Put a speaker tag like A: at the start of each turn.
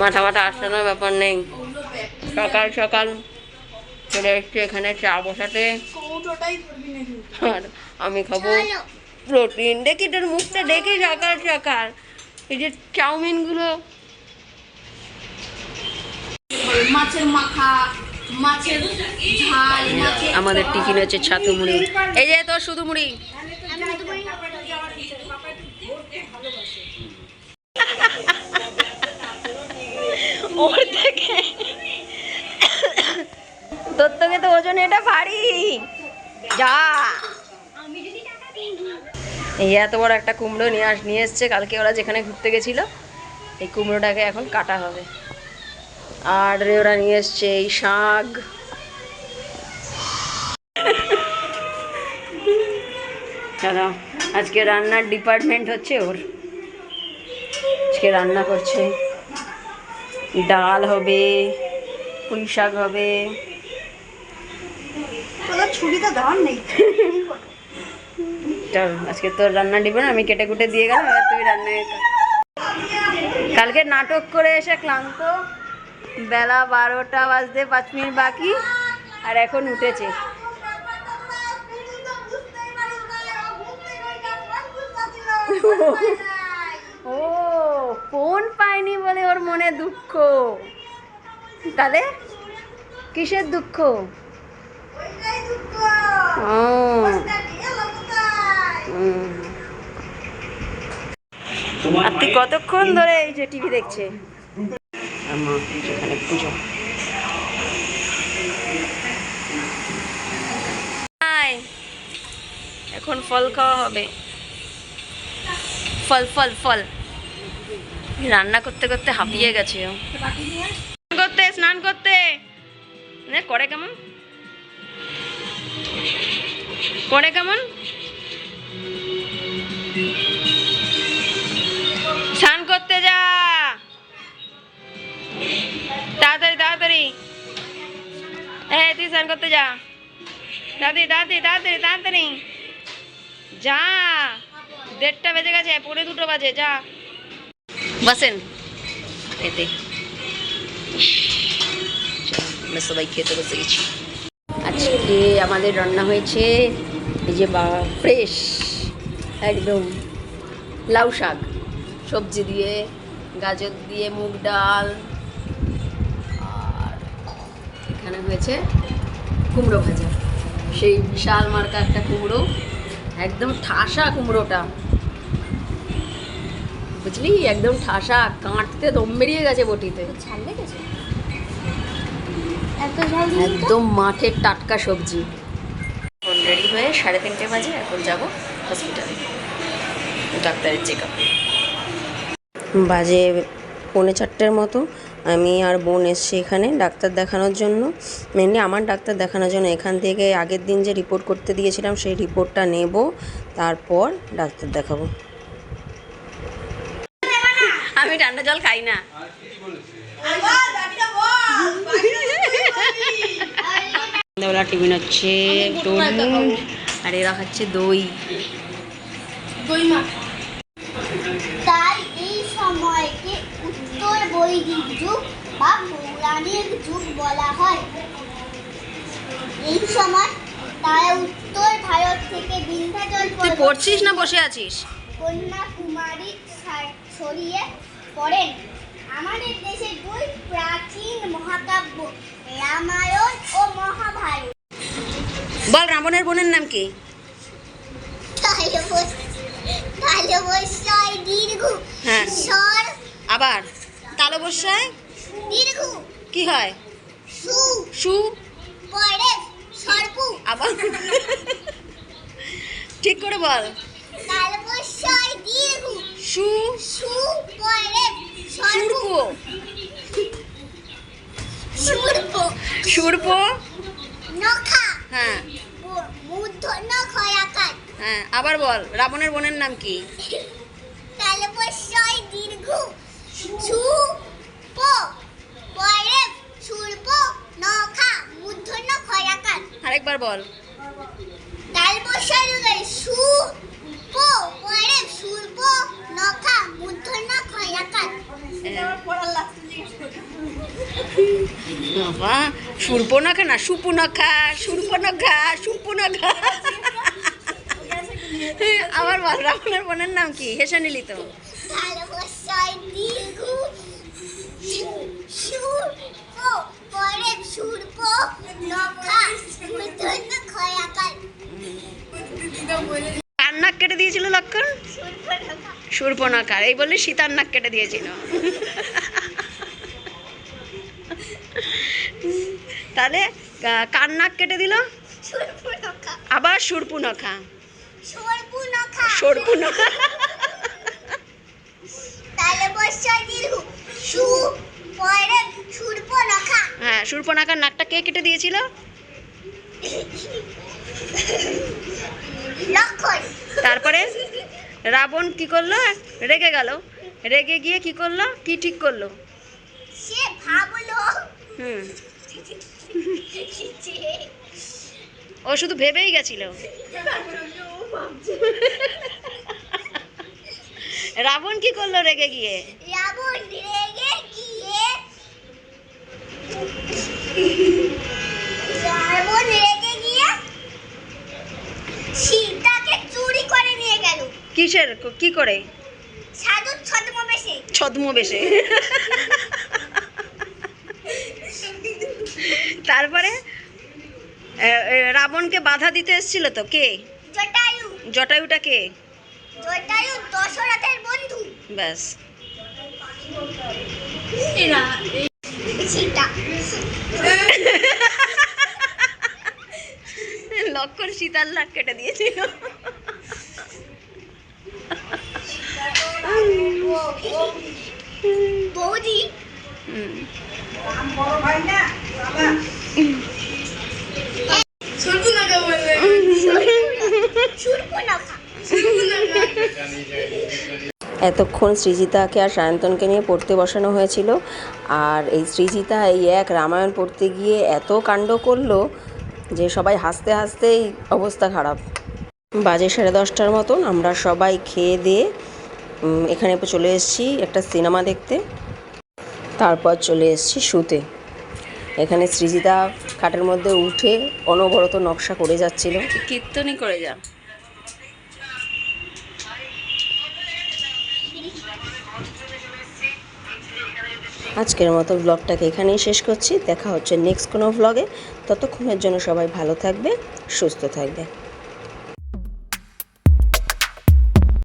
A: মাথা মাথা আসানোর ব্যাপার নেই। সকাল সকাল চলে এসছি এখানে চা বসাতে। আর আমি খাব প্রোটিন। দেখি তোর মুখটা দেখি সকাল সকাল। এই যে চাউমিনগুলো।
B: মাছের মাখা মাছের ঝাল
A: আমাদের টিফিন হচ্ছে ছাতু মুড়ি। এই যে তোর শুধু মুড়ি ওর থেকে তোর থেকে তো ওজন এটা ভারী যা। এই এত বড় একটা কুমড়ো নিয়ে আস, নিয়ে এসছে। কালকে ওরা যেখানে ঘুরতে গেছিল, এই কুমড়োটাকে এখন কাটা হবে। আর ওরা নিয়ে এসছে এই শাক। দাদা আজকে রান্নার ডিপার্টমেন্ট হচ্ছে ওর। আজকে রান্না করছে। ডাল হবে পুঁই শাক হবে। চল, আজকে তোর রান্না ডিপার্টমেন্ট আমি কেটে কুটে দিয়ে গেলাম, এবার তুই রান্নায় কর। কালকে নাটক করে এসে ক্লান্ত বেলা বারোটা বাজতে পাঁচ মিনিট বাকি, আর এখন উঠেছে ও, ফোন পাইনি বলে ওর মনে দুঃখ তাহলে কিসের দুঃখ। আর তুই কতক্ষণ ধরে এই যে টিভি দেখছে? আমার এখানে পুজো। এখন ফল খাওয়া হবে। ফল ফল ফল। রান্না করতে করতে হাঁপিয়ে গেছে স্নান করতে স্নান করতে। করে কেমন? করে কেমন? স্নান করতে যা। তাড়াতাড়ি তাড়াতাড়ি। হ্যাঁ তুই স্নান করতে যা। দাদি তাড়াতাড়ি তাড়াতাড়ি তাড়াতাড়ি। যা। দেড়টা বেজে গেছে পরে দুটো বাজে, যা। বসেন। এতে আমরা সবাই খেতে বসে গেছি। আজকে আমাদের রান্না হয়েছে, এই যে বা ফ্রেশ একদম লাউ শাক, সবজি দিয়ে, গাজর দিয়ে, মুগ ডাল, আর এখানে হয়েছে কুমড়ো ভাজা, সেই বিশাল মার্কা একটা কুমড়ো, একদম ঠাসা কুমড়োটা, বুঝলি একদম ঠাসা, কাঁটতে দম বেরিয়ে গেছে বটিতে
B: দিলি তো?
A: একদম মাঠের টাটকা সবজি। এখন রেডি হয়ে সাড়ে তিনটে বাজে এখন যাব হসপিটালে ডাক্তারের চেক আপ বাজে পৌনে চারটের মতো। আমি আর বোন এসছি এখানে ডাক্তার দেখানোর জন্য। মেনলি আমার ডাক্তার দেখানোর জন্য। এখান থেকে আগের দিন যে রিপোর্ট করতে দিয়েছিলাম সেই রিপোর্টটা নেব। তারপর ডাক্তার দেখাবো। আমি ঠান্ডা জল খাই না। সন্ধ্যাবেলা টিফিন হচ্ছে আর এরা খাচ্ছে দই।
B: দই
C: তাই এই সময়কে উত্তর বৈদিক যুগ বা পৌরাণিক যুগ বলা হয়। এই সময় তারা উত্তর ভারত থেকে বিন্ধ্যাচল
A: তুই পড়ছিস না বসে আছিস?
C: কন্যাকুমারী ছড়িয়ে পড়েন। আমাদের দেশে দুই প্রাচীন মহাকাব্য রামায়ণ ও মহাভারত।
A: বল রাবণের বোনের নাম কি?
C: দীর্ঘ
A: হ্যাঁ।
C: স্বর
A: আবার তালবস্যায়
C: দীর্ঘ।
A: কি হয়?
C: সু।
A: সু?
C: পরে সর্প।
A: আবার? ঠিক করে বল।
C: তালবস্যয় দীর্ঘ।
A: সু?
C: সু পরে সূর্প।
A: সূর্প হ্যাঁ। হ্যাঁ আবার বল রাবণের বোনের নাম কি?
C: দীর্ঘ।
A: আরেকবার বল। বাবা সুরপনখা না সুপুনখা সুরপনখা সুপুনখা আমার রাবণের বোনের নাম কি? হেসে নিলি তো কার নাক কেটে দিয়েছিল লক্ষণ?
C: সুর পো নখা
A: সুরপনখার এই বললে সীতার নাক কেটে দিয়েছিল। তাহলে কার নাক কেটে দিল? আবার সুরপুনখা। সুরপুনখা। হ্যাঁ সুরপনখার নাকটা কে কেটে দিয়েছিল? তারপরে? রাবণ কি করল? রেগে গেল। রেগে গিয়ে কি করল? কি ঠিক করল?
C: সে ভাবলো
A: হুম। ও শুধু ভেবেই গেছিল। রাবণ কি করল রেগে গিয়ে?
C: রাবণ রেগে গিয়ে রাবণ রেগে গিয়ে সীতাকে চুরি করে নিয়ে গেল।
A: কিসের? কি করে?
C: সাধু ছদ্মবেশে।
A: ছদ্মবেশে। তারপরে রাবণকে বাধা দিতে এসেছিল তো কে?
C: জটায়ু।
A: জটায়ুটা কে?
C: জটায়ু দশরথের বন্ধু।
A: ব্যাস।
C: সীতা।
A: লক্ষণ সীতার লাখ কেটে দিয়েছিল।
C: বৌদি
A: এতক্ষণ সৃজিতাকে আর সায়ন্তনকে নিয়ে পড়তে বসানো হয়েছিল। আর এই সৃজিতা, এই এক রামায়ণ পড়তে গিয়ে এত কাণ্ড করল যে সবাই হাসতে হাসতেই অবস্থা খারাপ। বাজে সাড়ে দশটার মতন আমরা সবাই খেয়ে দিয়ে এখানে চলে এসেছি একটা সিনেমা দেখতে। তারপর চলে এসেছি শুতে। এখানে সৃজিতা খাটের মধ্যে উঠে অনবরত নকশা করে যাচ্ছিল। কীর্তনই করে যা। আজকের মতো ব্লগটাকে এখানেই শেষ করছি। দেখা হচ্ছে নেক্সট কোনো ব্লগে ততক্ষণের জন্য সবাই ভালো থাকবে সুস্থ থাকবে।